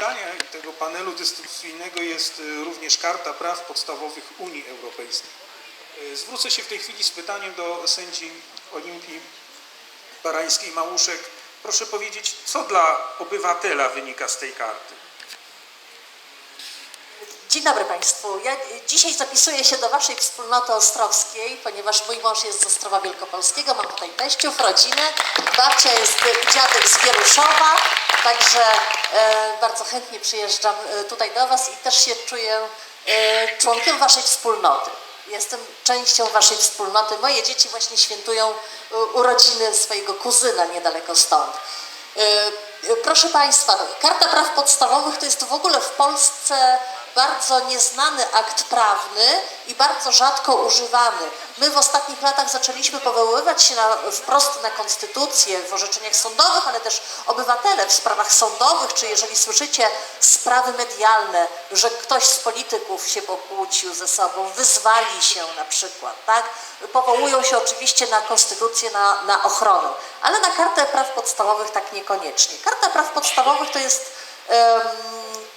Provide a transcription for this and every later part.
spotkania i tego panelu dyskusyjnego jest y, również Karta Praw Podstawowych Unii Europejskiej. Y, Zwrócę się w tej chwili z pytaniem do sędzi Olimpii Barańskiej Małuszek. Proszę powiedzieć, co dla obywatela wynika z tej karty? Dzień dobry Państwu. Ja dzisiaj zapisuję się do Waszej wspólnoty ostrowskiej, ponieważ mój mąż jest z Ostrowa Wielkopolskiego, mam tutaj teściów, rodzinę, babcia jest i dziadek z Wieruszowa, także e, bardzo chętnie przyjeżdżam e, tutaj do Was i też się czuję e, członkiem Waszej wspólnoty. Jestem częścią Waszej wspólnoty. Moje dzieci właśnie świętują e, urodziny swojego kuzyna niedaleko stąd. E, e, Proszę Państwa, Karta Praw Podstawowych to jest w ogóle w Polsce bardzo nieznany akt prawny i bardzo rzadko używany. My w ostatnich latach zaczęliśmy powoływać się na, wprost na konstytucję w orzeczeniach sądowych, ale też obywatele w sprawach sądowych, czy jeżeli słyszycie sprawy medialne, że ktoś z polityków się pokłócił ze sobą, wyzwali się na przykład, tak? Powołują się oczywiście na konstytucję, na, na ochronę, ale na kartę praw podstawowych tak niekoniecznie. Karta praw podstawowych to jest em,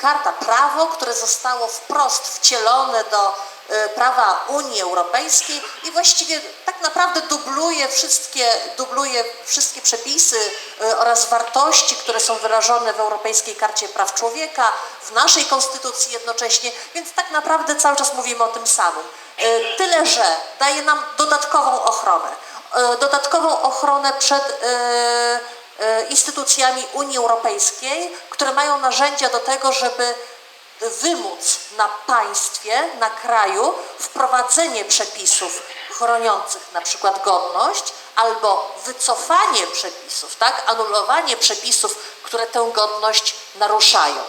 karta prawo, które zostało wprost wcielone do e, prawa Unii Europejskiej i właściwie tak naprawdę dubluje wszystkie, dubluje wszystkie przepisy e, oraz wartości, które są wyrażone w Europejskiej Karcie Praw Człowieka, w naszej Konstytucji jednocześnie, więc tak naprawdę cały czas mówimy o tym samym. E, Tyle, że daje nam dodatkową ochronę. Dodatkową ochronę przed instytucjami Unii Europejskiej, które mają narzędzia do tego, żeby wymóc na państwie, na kraju wprowadzenie przepisów chroniących na przykład godność albo wycofanie przepisów, tak, anulowanie przepisów, które tę godność naruszają.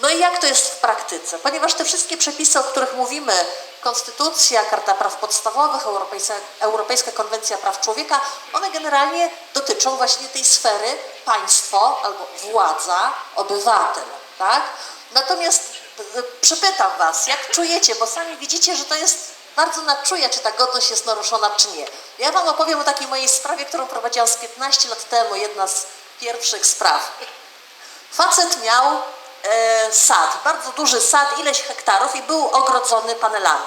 No i jak to jest w praktyce? Ponieważ te wszystkie przepisy, o których mówimy, Konstytucja, Karta Praw Podstawowych, Europejska, Europejska Konwencja Praw Człowieka, one generalnie dotyczą właśnie tej sfery państwo albo władza, obywatel, tak? Natomiast y, przypytam Was, jak czujecie, bo sami widzicie, że to jest bardzo na czuje, czy ta godność jest naruszona, czy nie. Ja Wam opowiem o takiej mojej sprawie, którą prowadziłam z 15 lat temu, jedna z pierwszych spraw. Facet miał e, sad, bardzo duży sad, ileś hektarów i był ogrodzony panelami.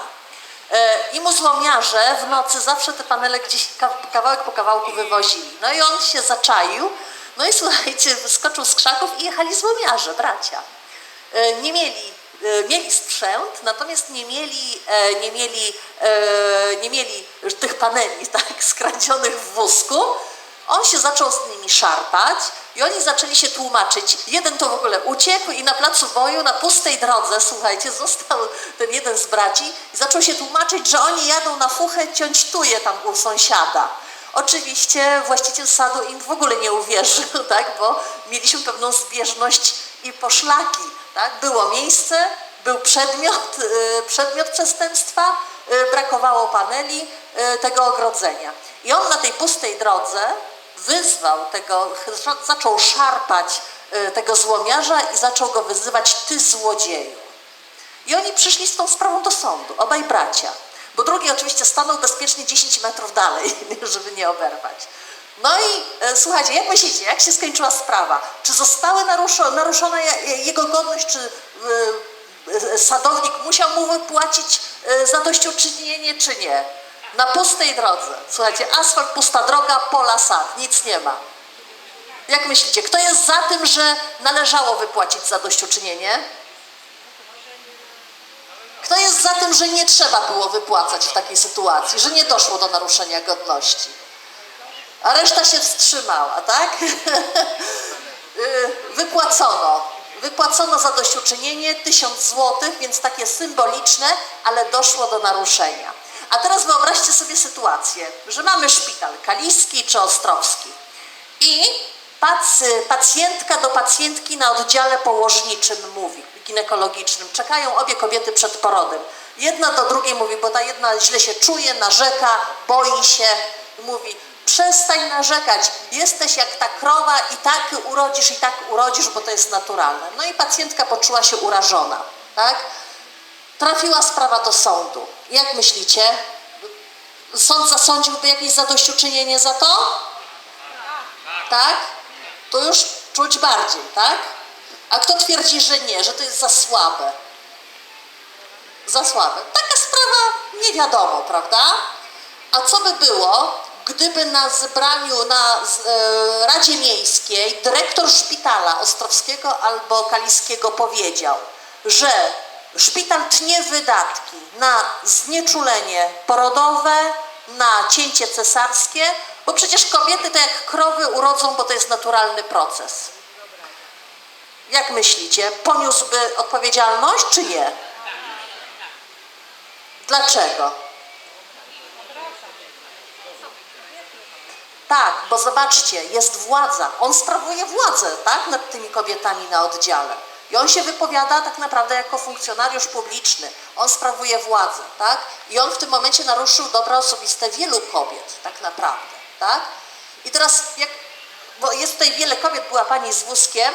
E, I muzełomiarze w nocy zawsze te panele gdzieś ka- kawałek po kawałku wywozili. No i on się zaczaił, no i słuchajcie, wyskoczył z krzaków i jechali złomiarze, bracia. E, nie mieli, e, mieli sprzęt, natomiast nie mieli, nie mieli, nie mieli tych paneli tak, skradzionych w wózku. On się zaczął z nimi szarpać i oni zaczęli się tłumaczyć. Jeden to w ogóle uciekł i na placu boju, na pustej drodze, słuchajcie, został ten jeden z braci i zaczął się tłumaczyć, że oni jadą na fuchę ciąć tuje tam u sąsiada. Oczywiście właściciel sadu im w ogóle nie uwierzył, tak, bo mieliśmy pewną zbieżność i poszlaki. Tak? Było miejsce, był przedmiot, y, przedmiot przestępstwa, y, brakowało paneli y, tego ogrodzenia. I on na tej pustej drodze wyzwał tego, zaczął szarpać y, tego złomiarza i zaczął go wyzywać, ty złodzieju. I oni przyszli z tą sprawą do sądu, obaj bracia. Bo drugi oczywiście stanął bezpiecznie 10 metrów dalej, żeby nie oberwać. No i e, słuchajcie, jak myślicie, jak się skończyła sprawa? Czy zostały naruszo, naruszona je- jego godność, czy e, e, sadownik musiał mu wypłacić e, zadośćuczynienie, czy nie? Na pustej drodze. Słuchajcie, asfalt, pusta droga, pola, sad, nic nie ma. Jak myślicie, kto jest za tym, że należało wypłacić zadośćuczynienie? Kto jest za tym, że nie trzeba było wypłacać w takiej sytuacji, że nie doszło do naruszenia godności? A reszta się wstrzymała, tak? Y, Wypłacono. Wypłacono zadośćuczynienie 1000 złotych, więc takie symboliczne, ale doszło do naruszenia. A teraz wyobraźcie sobie sytuację, że mamy szpital kaliski czy ostrowski i pacjentka do pacjentki na oddziale położniczym mówi, ginekologicznym. Czekają obie kobiety przed porodem. Jedna do drugiej mówi, bo ta jedna źle się czuje, narzeka, boi się. Mówi, przestań narzekać, jesteś jak ta krowa i tak urodzisz, i tak urodzisz, bo to jest naturalne. No i pacjentka poczuła się urażona, tak? Trafiła sprawa do sądu. Jak myślicie? Sąd zasądziłby jakieś zadośćuczynienie za to? Tak? To już czuć bardziej, tak? A kto twierdzi, że nie, że to jest za słabe? Za słabe. Taka sprawa nie wiadomo, prawda? A co by było, gdyby na zebraniu na e, Radzie Miejskiej dyrektor szpitala ostrowskiego albo kaliskiego powiedział, że szpital tnie wydatki na znieczulenie porodowe, na cięcie cesarskie, bo przecież kobiety to jak krowy urodzą, bo to jest naturalny proces. Jak myślicie, poniósłby odpowiedzialność czy nie? Dlaczego? Tak, bo zobaczcie, jest władza. On sprawuje władzę, tak, nad tymi kobietami na oddziale. I on się wypowiada tak naprawdę jako funkcjonariusz publiczny. On sprawuje władzę, tak? I on w tym momencie naruszył dobra osobiste wielu kobiet, tak naprawdę, tak? I teraz, jak, bo jest tutaj wiele kobiet, była pani z wózkiem,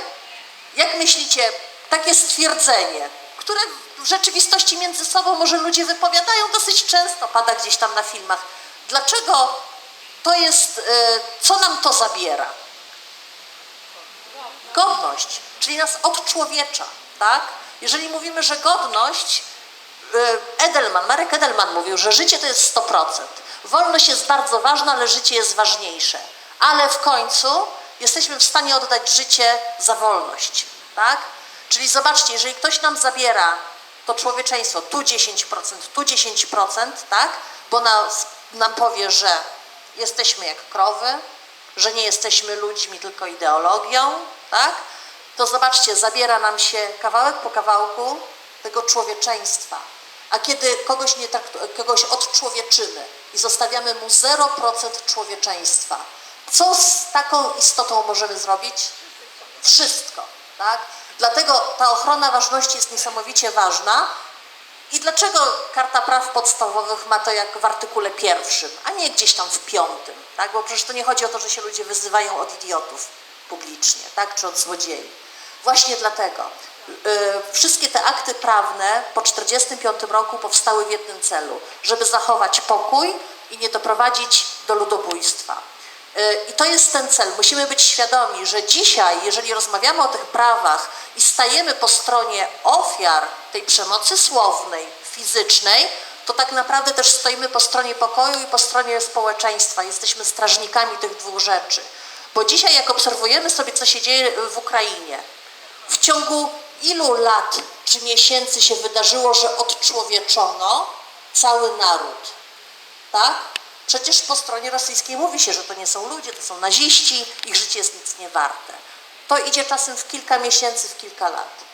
jak myślicie, takie stwierdzenie, które w rzeczywistości między sobą może ludzie wypowiadają dosyć często, pada gdzieś tam na filmach. Dlaczego to jest, y, co nam to zabiera? Godność, czyli nas odczłowiecza, tak? Jeżeli mówimy, że godność, y, Edelman, Marek Edelman mówił, że życie to jest 100%. Wolność jest bardzo ważna, ale życie jest ważniejsze. Ale w końcu jesteśmy w stanie oddać życie za wolność, tak? Czyli zobaczcie, jeżeli ktoś nam zabiera to człowieczeństwo, tu 10%, tu 10%, tak? Bo nas, nam powie, że jesteśmy jak krowy, że nie jesteśmy ludźmi, tylko ideologią, tak? To zobaczcie, zabiera nam się kawałek po kawałku tego człowieczeństwa. A kiedy kogoś, nie kogoś odczłowieczymy i zostawiamy mu 0% człowieczeństwa, co z taką istotą możemy zrobić? Wszystko, tak? Dlatego ta ochrona ważności jest niesamowicie ważna. I dlaczego Karta Praw Podstawowych ma to jak w artykule pierwszym, a nie gdzieś tam w piątym, tak? Bo przecież to nie chodzi o to, że się ludzie wyzywają od idiotów publicznie, tak? Czy od złodziei. Właśnie dlatego. Yy, wszystkie te akty prawne po 1945 roku powstały w jednym celu, żeby zachować pokój i nie doprowadzić do ludobójstwa. Y, I to jest ten cel. Musimy być świadomi, że dzisiaj, jeżeli rozmawiamy o tych prawach i stajemy po stronie ofiar tej przemocy słownej, fizycznej, to tak naprawdę też stoimy po stronie pokoju i po stronie społeczeństwa. Jesteśmy strażnikami tych dwóch rzeczy. Bo dzisiaj, jak obserwujemy sobie, co się dzieje w Ukrainie, w ciągu ilu lat czy miesięcy się wydarzyło, że odczłowieczono cały naród? Tak? Przecież po stronie rosyjskiej mówi się, że to nie są ludzie, to są naziści, ich życie jest nic nie warte. To idzie czasem w kilka miesięcy, w kilka lat.